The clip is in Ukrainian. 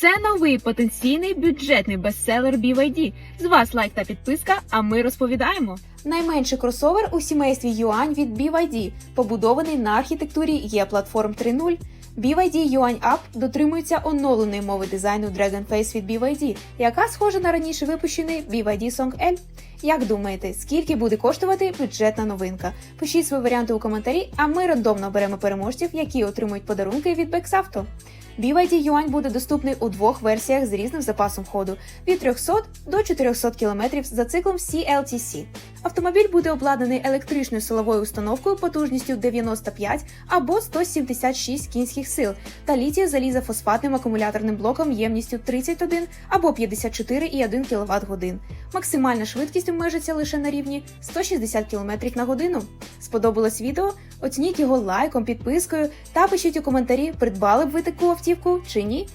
Це новий потенційний бюджетний бестселер BYD. З вас лайк та підписка, а ми розповідаємо. Найменший кросовер у сімействі Юань від BYD, побудований на архітектурі Є-Platform 3.0. BYD Yuan Up дотримується оновленої мови дизайну Dragonface від BYD, яка схожа на раніше випущений BYD Song L. Як думаєте, скільки буде коштувати бюджетна новинка? Пишіть свої варіанти у коментарі, а ми рандомно оберемо переможців, які отримують подарунки від Бексавто. BYD Yuan буде доступний у двох версіях з різним запасом ходу від 300 до 400 км за циклом CLTC. Автомобіль буде обладнаний електричною силовою установкою потужністю 95 або 176 кінських сил та літій залізофосфатним акумуляторним блоком ємністю 31 або 54,1 кВт годин. Максимальна швидкість обмежиться лише на рівні 160 км на годину. Сподобалось відео? Оцініть його лайком, підпискою та пишіть у коментарі, придбали б ви таку автівку чи ні.